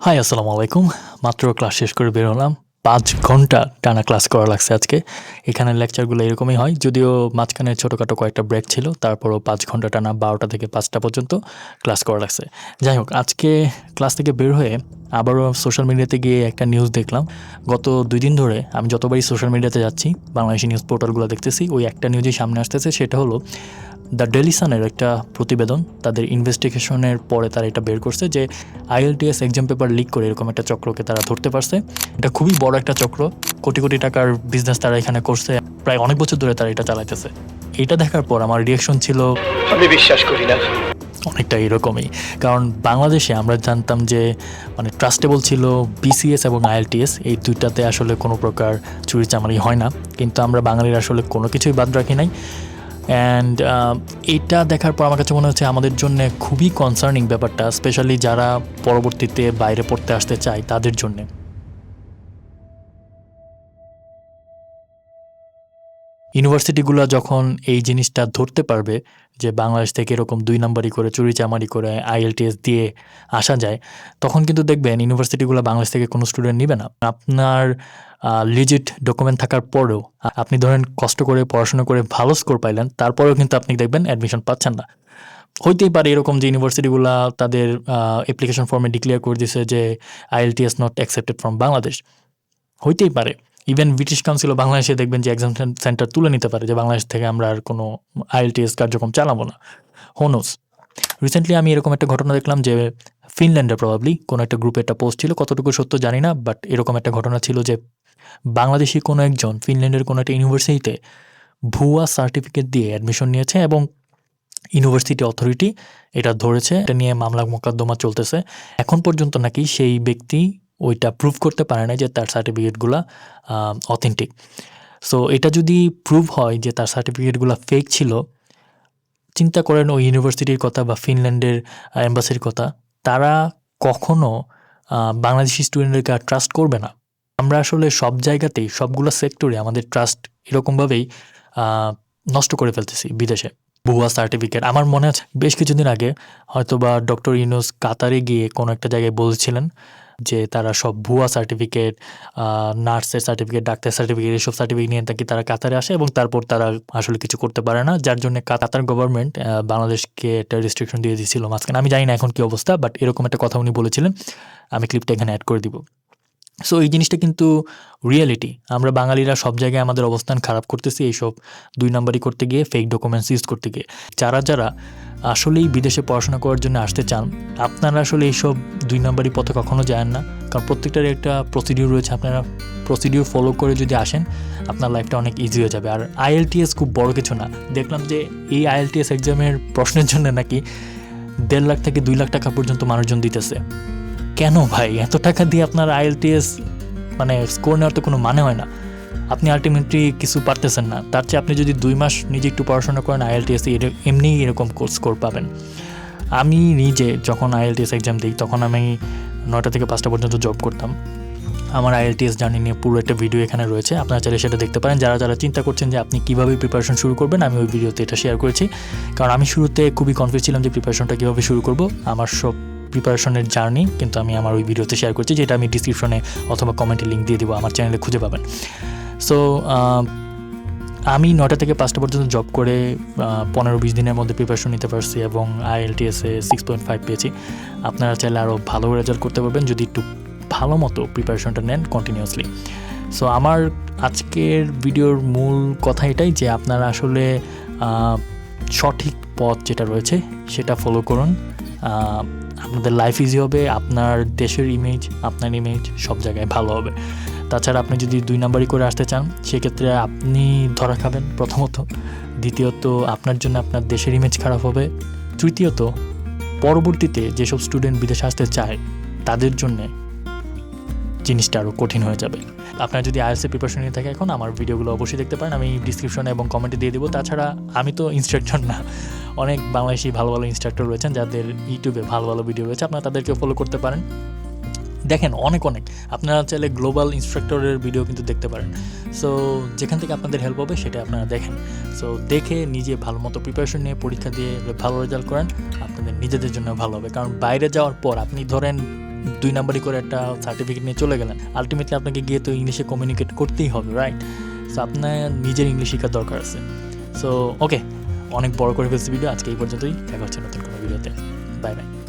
High আসসালামু আলাইকুম মাত্র ক্লাস শেষ করে বেরোলাম পাঁচ ঘণ্টা টানা ক্লাস করা লাগছে আজকে। এখানে লেকচারগুলো এরকমই হয়। যদিও মাঝখানে ছোটোখাটো কয়েকটা ব্রেক ছিল, তারপরও পাঁচ ঘণ্টা টানা বারোটা থেকে পাঁচটা পর্যন্ত ক্লাস করা লাগছে। যাই হোক, আজকে ক্লাস থেকে বের হয়ে আবারও সোশ্যাল মিডিয়াতে গিয়ে একটা নিউজ দেখলাম। গত দুই দিন ধরে আমি যতবারই সোশ্যাল মিডিয়াতে যাচ্ছি, বাংলাদেশি নিউজ পোর্টালগুলো দেখতেছি, ওই একটা নিউজই সামনে আসতেছে, সেটা হলো দ্য ডেলি সানের একটা প্রতিবেদন। তাদের ইনভেস্টিগেশনের পরে তারা এটা বের করছে যে আইএলটিএস এক্সাম পেপার লিক করে এরকম একটা চক্রকে তারা ধরতে পারছে। এটা খুবই বড় একটা চক্র। কোটি কোটি টাকার বিজনেস তারা এখানে করছে প্রায় অনেক বছর ধরে তারা এটা চালাইতেছে। এটা দেখার পর আমার রিয়াকশন ছিল আমি বিশ্বাস করি না। অনেকটা এরকমই। কারণ বাংলাদেশে আমরা জানতাম যে মানে ট্রাস্টেবল ছিল বিসিএস এবং আইএলটিএস এই দুইটাতে আসলে কোনো প্রকার চুরি চামারি হয় না। কিন্তু আমরা বাঙালির আসলে কোনো কিছুই বাদ রাখি নাই। অ্যান্ড এটা দেখার পর আমার কাছে মনে হচ্ছে আমাদের জন্য খুবই কনসার্নিং ব্যাপারটা স্পেশালি যারা পরবর্তীতে বাইরে পড়তে আসতে চায় তাদের জন্যে। ইউনিভার্সিটিগুলো যখন এই জিনিসটা ধরতে পারবে যে বাংলাদেশ থেকে এরকম দুই নাম্বারই করে চুরি চামারি করে আইএলটিএস দিয়ে আসা যায়, তখন কিন্তু দেখবেন ইউনিভার্সিটিগুলো বাংলাদেশ থেকে কোনো স্টুডেন্ট নেবে না। আপনার লিজিট ডকুমেন্ট থাকার পরেও আপনি ধরেন কষ্ট করে পড়াশোনা করে ভালো স্কোর পাইলেন, তারপরেও কিন্তু আপনি দেখবেন অ্যাডমিশন পাচ্ছেন না। হইতেই পারে এরকম যে ইউনিভার্সিটিগুলো তাদের অ্যাপ্লিকেশন ফর্মে ডিক্লেয়ার করে দিছে যে IELTS not accepted from Bangladesh হইতেই পারে। ইভেন ব্রিটিশ কাউন্সিলও বাংলাদেশে দেখবেন যে এক্সাম সেন্টার তুলে নিতে পারে যে বাংলাদেশ থেকে আমরা আর কোনো আইএলটিএস কার্যক্রম চালাবো না। হোনোস রিসেন্টলি আমি এরকম একটা ঘটনা দেখলাম যে ফিনল্যান্ডে প্রবাবলি কোনো একটা গ্রুপে একটা পোস্ট ছিল, কতটুকু সত্য জানি না বাট এরকম একটা ঘটনা ছিল যে বাংলাদেশি কোনো একজন ফিনল্যান্ডের কোনো একটা ইউনিভার্সিটিতে ভুয়া সার্টিফিকেট দিয়ে অ্যাডমিশন নিয়েছে এবং ইউনিভার্সিটি অথরিটি এটা ধরেছে। এটা নিয়ে মামলা মোকদ্দমা চলতেছে। এখন পর্যন্ত নাকি সেই ব্যক্তি ওইটা প্রুভ করতে পারে না যে তার সার্টিফিকেটগুলো অথেন্টিক সো এটা যদি প্রুভ হয় যে তার সার্টিফিকেটগুলো ফেক ছিল, চিন্তা করেন ওই ইউনিভার্সিটির কথা বা ফিনল্যান্ডের অ্যাম্বাসির কথা, তারা কখনো বাংলাদেশি স্টুডেন্টদেরকে আর ট্রাস্ট করবে না। আমরা আসলে সব জায়গাতেই, সবগুলো সেক্টরে আমাদের ট্রাস্ট এরকমভাবেই নষ্ট করে ফেলতেছি বিদেশে। ভুয়া সার্টিফিকেট আমার মনে আছে, বেশ কিছুদিন আগে হয়তো বা ডক্টর ইউনুস কাতারে গিয়ে কোনো একটা জায়গায় বলছিলেন যে তারা সব ভুয়া সার্টিফিকেট নার্সের সার্টিফিকেট ডাক্তার সার্টিফিকেট এসব সার্টিফিকেট নিয়ে থাকি তারা কাতারে আসে এবং তারপর তারা আসলে কিছু করতে পারে না, যার জন্য কাতার গভর্নমেন্ট বাংলাদেশকে একটা রেস্ট্রিকশন দিয়ে দিয়েছিল মাঝখানে। আমি জানি না এখন কি অবস্থা বাট এরকম একটা কথা উনি বলেছিলেন। আমি ক্লিপটা এখানে অ্যাড করে দিব। সো এই জিনিসটা কিন্তু রিয়েলিটি আমরা বাঙালিরা সব জায়গায় আমাদের অবস্থান খারাপ করতেছি এইসব দুই নম্বরই করতে গিয়ে ফেক ডকুমেন্টস ইউজ করতে গিয়ে। যারা যারা আসলেই বিদেশে পড়াশোনা করার জন্য আসতে চান, আপনারা আসলে এইসব দুই নাম্বারই পথে কখনো যান না। কারণ প্রত্যেকটার একটা প্রসিডিউর রয়েছে, আপনারা প্রসিডিউর ফলো করে যদি আসেন, আপনার লাইফটা অনেক ইজি হয়ে যাবে। আর আইএলটিএস খুব বড় কিছু না। দেখলাম যে এই আইএলটিএস এক্সামের প্রশ্নের জন্য নাকি দেড় লাখ থেকে দুই লাখ টাকা পর্যন্ত মানুষজন দিতেছে। কেন ভাই? এত টাকা দিয়ে আপনার আইএলটিএস মানে স্কোর নেওয়ার তো কোনো মানে হয় না। আপনি আলটিমেটলি কিছু পারতেছেন না। তার চেয়ে আপনি যদি দুই মাস নিজে একটু পড়াশোনা করেন আইএলটিএস এমনিই এরকম স্কোর পাবেন। আমি নিজে যখন আইএলটিএস এক্সাম দিই, তখন আমি নয়টা থেকে পাঁচটা পর্যন্ত জব করতাম। আমার আইএলটিএস জার্নি নিয়ে পুরো একটা ভিডিও এখানে রয়েছে। আপনারা চাইলে সেটা দেখতে পারেন। যারা যারা চিন্তা করছেন যে আপনি কীভাবে প্রিপারেশন শুরু করবেন, আমি ওই ভিডিওতে এটা শেয়ার করেছি। কারণ আমি শুরুতে খুবই কনফিউজ ছিলাম যে প্রিপারেশনটা কীভাবে শুরু করব। আমার সব প্রিপারেশনের জার্নি কিন্তু আমি আমার ওই ভিডিওতে শেয়ার করছি, যেটা আমি ডিসক্রিপশনে অথবা কমেন্টে লিঙ্ক দিয়ে দেবো, আমার চ্যানেলে খুঁজে পাবেন। সো আমি নটা থেকে পাঁচটা পর্যন্ত জব করে পনেরো বিশ দিনের মধ্যে প্রিপারেশন নিতে পারছি এবং আইএলটিএসে সিক্স পয়েন্ট ফাইভ পেয়েছি। আপনারা চাইলে আরও ভালো রেজাল্ট করতে পারবেন যদি একটু ভালো মতো প্রিপারেশনটা নেন কন্টিনিউয়াসলি সো আমার আজকের ভিডিওর মূল কথা এটাই যে আপনারা আসলে সঠিক পথ যেটা রয়েছে, সেটা ফলো করুন। আপনাদের লাইফ ইজি হবে, আপনার দেশের ইমেজ আপনার ইমেজ সব জায়গায় ভালো হবে। তাছাড়া আপনি যদি দুই নাম্বারই করে আসতে চান, সেক্ষেত্রে আপনি ধরা খাবেন প্রথমত। দ্বিতীয়ত, আপনার জন্য আপনার দেশের ইমেজ খারাপ হবে। তৃতীয়ত, পরবর্তীতে যেসব স্টুডেন্ট বিদেশে আসতে চায়, তাদের জন্যে জিনিসটা আরও কঠিন হয়ে যাবে। আপনার যদি আইএলসি প্রিপারেশন নিয়ে থাকে এখন, আমার ভিডিওগুলো অবশ্যই দেখতে পারেন। আমি ডিসক্রিপশনে এবং কমেন্টে দিয়ে দেবো। তাছাড়া আমি তো ইনস্ট্রাক্টর না। অনেক বাংলাদেশি ভালো ভালো ইনস্ট্রাক্টর রয়েছেন, যাদের ইউটিউবে ভালো ভালো ভিডিও রয়েছে। আপনারা তাদেরকে ফলো করতে পারেন। দেখেন, অনেক অনেক। আপনারা চাইলে গ্লোবাল ইনস্ট্রাক্টরের ভিডিও কিন্তু দেখতে পারেন। সো যেখান থেকে আপনাদের হেল্প হবে, সেটা আপনারা দেখেন। সো দেখে নিজে ভালো মতো প্রিপারেশন নিয়ে পরীক্ষা দিয়ে ভালো রেজাল্ট করেন। আপনাদের নিজেদের জন্য ভালো হবে। কারণ বাইরে যাওয়ার পর আপনি ধরেন দুই নাম্বারই করে একটা সার্টিফিকেট নিয়ে চলে গেলেন। আলটিমেটলি আপনাকে গিয়ে তো ইংলিশে কমিউনিকেট করতেই হবে রাইট সো আপনার নিজের ইংলিশ শেখার দরকার আছে। সো ওকে অনেক বড় করে ফেলছি ভিডিও আজকে এই পর্যন্তই। দেখা হচ্ছে নতুন কোনো ভিডিওতে বাই বাই